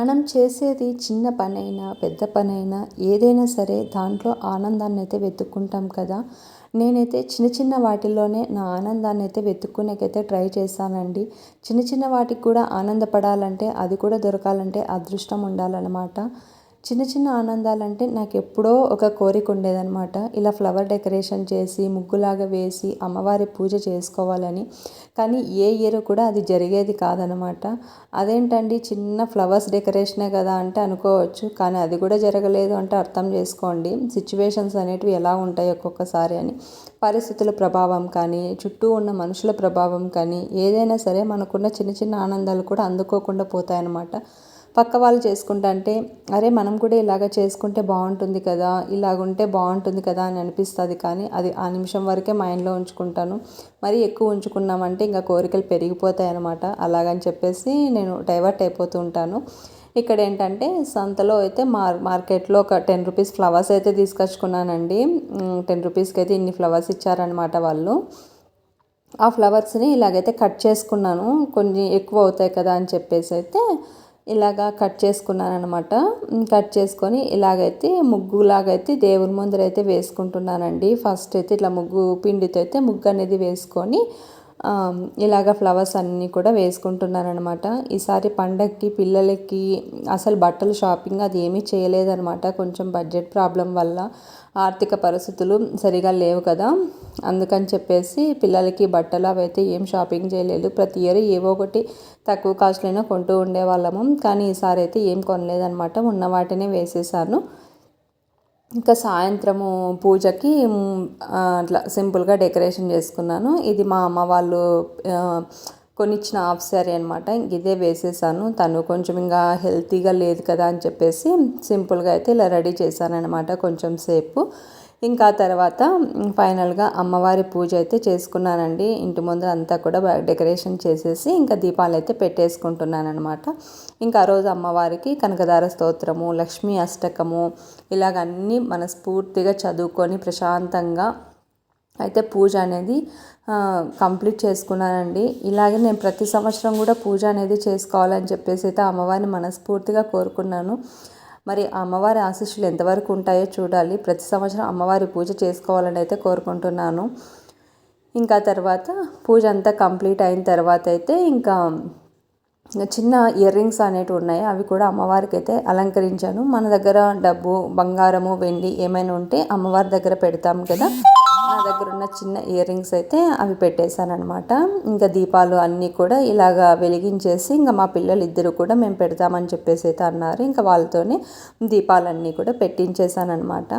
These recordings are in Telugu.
మనం చేసేది చిన్న పనైనా పెద్ద పనైనా ఏదైనా సరే దాంట్లో ఆనందాన్ని అయితే వెతుక్కుంటాం కదా. నేనైతే చిన్న చిన్న వాటిల్లోనే నా ఆనందాన్ని అయితే వెతుక్కునేకైతే ట్రై చేశానండి. చిన్న చిన్న వాటికి కూడా ఆనందపడాలంటే అది కూడా దొరకాలంటే అదృష్టం ఉండాలన్నమాట. చిన్న చిన్న ఆనందాలంటే నాకు ఎప్పుడో ఒక కోరిక ఉండేదనమాట ఇలా ఫ్లవర్ డెకరేషన్ చేసి ముగ్గులాగా వేసి అమ్మవారి పూజ చేసుకోవాలని. కానీ ఏ ఇయర్ కూడా అది జరిగేది కాదనమాట అదేంటండి చిన్న ఫ్లవర్స్ డెకరేషనే కదా అంటే అనుకోవచ్చు. కానీ అది కూడా జరగలేదు అంటే అర్థం చేసుకోండి. సిచ్యువేషన్స్ అనేటివి ఎలా ఉంటాయి ఒక్కొక్కసారి అని. పరిస్థితుల ప్రభావం కానీ చుట్టూ ఉన్న మనుషుల ప్రభావం కానీ ఏదైనా సరే మనకున్న చిన్న చిన్న ఆనందాలు కూడా అందుకోకుండా పోతాయన్నమాట. పక్క వాళ్ళు చేసుకుంటా అంటే అరే మనం కూడా ఇలాగ చేసుకుంటే బాగుంటుంది కదా ఇలాగుంటే బాగుంటుంది కదా అని అనిపిస్తుంది. కానీ అది ఆ నిమిషం వరకే మైండ్లో ఉంచుకుంటాను. మరి ఎక్కువ ఉంచుకున్నామంటే ఇంకా కోరికలు పెరిగిపోతాయి అనమాట అలాగని చెప్పేసి నేను డైవర్ట్ అయిపోతూ ఉంటాను. ఇక్కడ ఏంటంటే సంతలో అయితే మార్ మార్కెట్లో ఒక టెన్ రూపీస్ ఫ్లవర్స్ అయితే తీసుకొచ్చుకున్నానండి. టెన్ రూపీస్కి అయితే ఇన్ని ఫ్లవర్స్ ఇచ్చారనమాట వాళ్ళు. ఆ ఫ్లవర్స్ని ఇలాగైతే కట్ చేసుకున్నాను. కొన్ని ఎక్కువ అవుతాయి కదా అని చెప్పేసి అయితే ఇలాగా కట్ చేసుకున్నాను అనమాట కట్ చేసుకొని ఇలాగైతే ముగ్గులాగైతే దేవుని ముందర అయితే వేసుకుంటున్నానండి. ఫస్ట్ అయితే ఇట్లా ముగ్గు పిండితో అయితే ముగ్గు అనేది వేసుకొని ఇలాగ ఫ్లవర్స్ అన్నీ కూడా వేసుకుంటున్నారనమాట ఈసారి పండగకి పిల్లలకి అసలు బట్టలు షాపింగ్ అది ఏమీ చేయలేదనమాట కొంచెం బడ్జెట్ ప్రాబ్లం వల్ల ఆర్థిక పరిస్థితులు సరిగా లేవు కదా. అందుకని చెప్పేసి పిల్లలకి బట్టలు అవైతే ఏం షాపింగ్ చేయలేదు. ప్రతి ఇయర్ ఏవో ఒకటి తక్కువ కాస్ట్లైనా కొంటూ ఉండేవాళ్ళము. కానీ ఈసారి అయితే ఏం కొనలేదనమాట ఉన్న వాటినే వేసేసాను. ఇంకా సాయంత్రము పూజకి అట్లా సింపుల్గా డెకరేషన్ చేసుకున్నాను. ఇది మా అమ్మ వాళ్ళు కొనిచ్చిన హాఫ్ శారీ అనమాట ఇదే వేసేసాను. తను కొంచెం ఇంకా హెల్తీగా లేదు కదా అని చెప్పేసి సింపుల్గా అయితే ఇలా రెడీ చేశాను అనమాట కొంచెం సేపు. ఇంకా తర్వాత ఫైనల్గా అమ్మవారి పూజ అయితే చేసుకున్నానండి. ఇంటి ముందు అంతా కూడా డెకరేషన్ చేసేసి ఇంకా దీపాలు అయితే పెట్టేసుకుంటున్నాను అనమాట ఇంకా ఆ రోజు అమ్మవారికి కనకదార స్తోత్రము లక్ష్మీ అష్టకము ఇలాగన్నీ మనస్ఫూర్తిగా చదువుకొని ప్రశాంతంగా అయితే పూజ అనేది కంప్లీట్ చేసుకున్నానండి. ఇలాగే నేను ప్రతి సంవత్సరం కూడా పూజ అనేది చేసుకోవాలని చెప్పేసి అయితే అమ్మవారిని మనస్ఫూర్తిగా కోరుకున్నాను. మరి అమ్మవారి ఆశీస్సులు ఎంతవరకు ఉంటాయో చూడాలి. ప్రతి సంవత్సరం అమ్మవారి పూజ చేసుకోవాలని అయితే కోరుకుంటున్నాను. ఇంకా తర్వాత పూజ అంతా కంప్లీట్ అయిన తర్వాత అయితే ఇంకా చిన్న ఇయర్ రింగ్స్ అనేవి ఉన్నాయి. అవి కూడా అమ్మవారికి అయితే అలంకరించాను. మన దగ్గర డబ్బు బంగారము వెండి ఏమైనా ఉంటే అమ్మవారి దగ్గర పెడతాం కదా. నా దగ్గర ఉన్న చిన్న ఇయర్ రింగ్స్ అయితే అవి పెట్టేశానమాట ఇంకా దీపాలు అన్నీ కూడా ఇలాగా వెలిగించేసి ఇంకా మా పిల్లలు ఇద్దరు కూడా మేము పెడతామని చెప్పేసి అయితే అన్నారు. ఇంకా వాళ్ళతోనే దీపాలన్నీ కూడా పెట్టించేశానమాట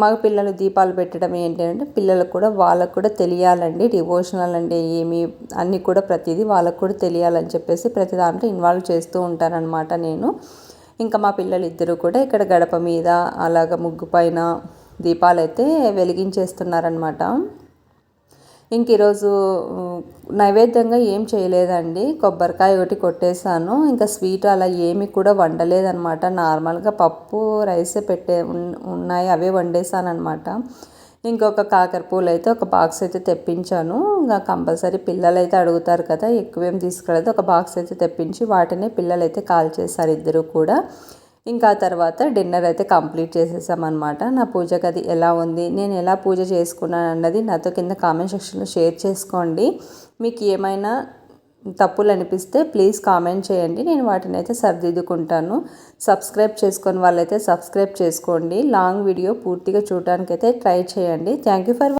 మా మగ పిల్లలు దీపాలు పెట్టడం ఏంటంటే పిల్లలకు కూడా వాళ్ళకు కూడా తెలియాలండి. డివోషనల్ అంటే ఏమి అన్నీ కూడా ప్రతిదీ వాళ్ళకు కూడా తెలియాలని చెప్పేసి ప్రతి దాంట్లో ఇన్వాల్వ్ చేస్తూ ఉంటానన్నమాట నేను. ఇంకా మా పిల్లలు ఇద్దరు కూడా ఇక్కడ గడప మీద అలాగ ముగ్గు పైన దీపాలు అయితే వెలిగించేస్తున్నారనమాట ఇంక ఈరోజు నైవేద్యంగా ఏం చేయలేదండి. కొబ్బరికాయ ఒకటి కొట్టేశాను. ఇంకా స్వీట్ అలా ఏమి కూడా వండలేదనమాట నార్మల్గా పప్పు రైస్ పెట్టే ఉన్నాయి. అవే వండేసాను అనమాట ఇంకొక కాకరపూలు అయితే ఒక బాక్స్ అయితే తెప్పించాను. ఇంకా కంపల్సరీ పిల్లలు అయితే అడుగుతారు కదా ఎక్కువేం తీసుకురాలేదు. ఒక బాక్స్ అయితే తెప్పించి వాటిని పిల్లలు అయితే కాల్ చేశారు ఇద్దరు కూడా. ఇంకా తర్వాత డిన్నర్ అయితే కంప్లీట్ చేసేసామన్నమాట. నా పూజ గది ఎలా ఉంది? నేను ఎలా పూజ చేసుకున్నాను అన్నది నాతో కింద కామెంట్ సెక్షన్లో షేర్ చేసుకోండి. మీకు ఏమైనా తప్పులు అనిపిస్తే ప్లీజ్ కామెంట్ చేయండి. నేను వాటిని అయితే సరిదిద్దుకుంటాను. సబ్స్క్రైబ్ చేసుకొని వాళ్ళైతే సబ్స్క్రైబ్ చేసుకోండి. లాంగ్ వీడియో పూర్తిగా చూడడానికైతే ట్రై చేయండి. Thank you for